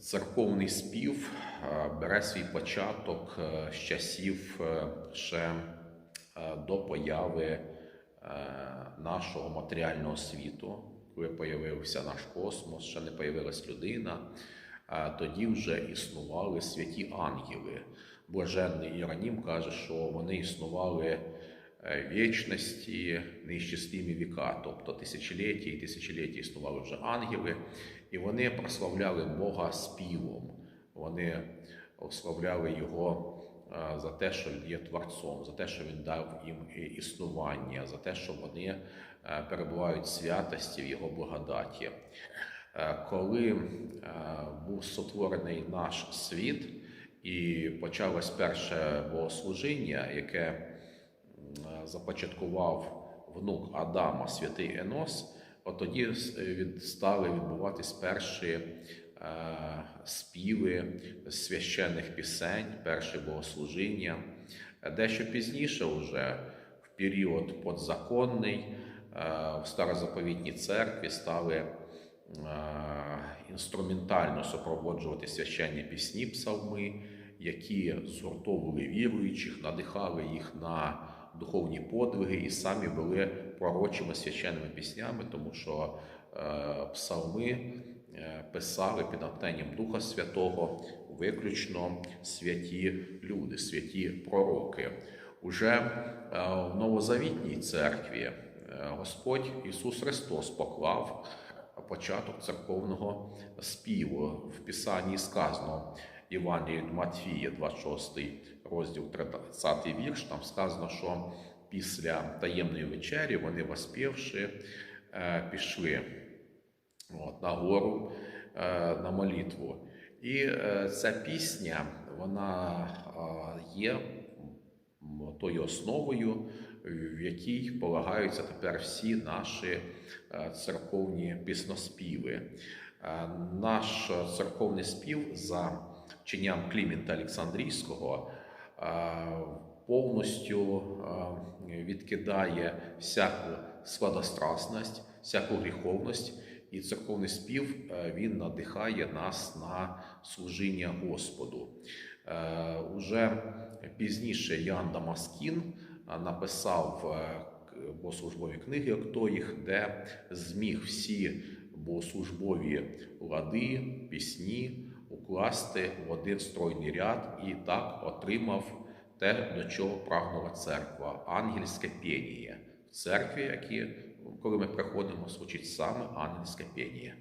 Церковний спів е, бере свій початок е, з часів е, ще до появи нашого матеріального світу, коли появився наш космос, ще не появилась людина. Тоді вже існували святі ангели. Блаженний Іронім каже, що вони існували вічності, неіщислімі віка, тобто тисячоліття і тисячоліття існували вже ангели, і вони прославляли Бога співом. Вони прославляли Його е, за те, що Він є творцом, за те, що Він дав їм існування, за те, що вони е, перебувають в святості в Його благодаті. Е, Коли е, був сотворений наш світ і почалось перше богослужіння, яке започаткував внук Адама, святий Енос, от тоді стали відбуватись перші е, співи священних пісень, перші богослужіння. Е, Дещо пізніше, вже в період подзаконний, е, в старозаповітній церкві стали е, інструментально супроводжувати священні пісні, псалми, які згуртовували віруючих, надихали їх на духовні подвиги і самі були пророчими священними піснями, тому що е, псалми е, писали під натхненням Духа Святого виключно святі люди, святі пророки. Уже е, в новозавітній церкві Господь Ісус Христос поклав початок церковного співу. В Писанні сказано Євангелії від Матфія, 26 розділ 30 вірш. Там сказано, що після таємної вечері вони, воспівши, е, пішли на гору е, на молитву. І е, ця пісня, вона є тою основою, в якій полагаються тепер всі наші церковні пісноспіви. Наш церковний спів за вченням Клімента Олександрійського е, повністю е, відкидає всяку складострасність, всяку гріховність, і церковний спів е, він надихає нас на служіння Господу. Уже пізніше Ян Дамаскін написав богослужбові книги Октоїх, де зміг всі богослужбові лади, пісні укласти в один стройний ряд і так отримав те, до чого прагнула церква ангельське пєніє. В церкві, які, коли ми приходимо, звучить саме ангельське пєніє.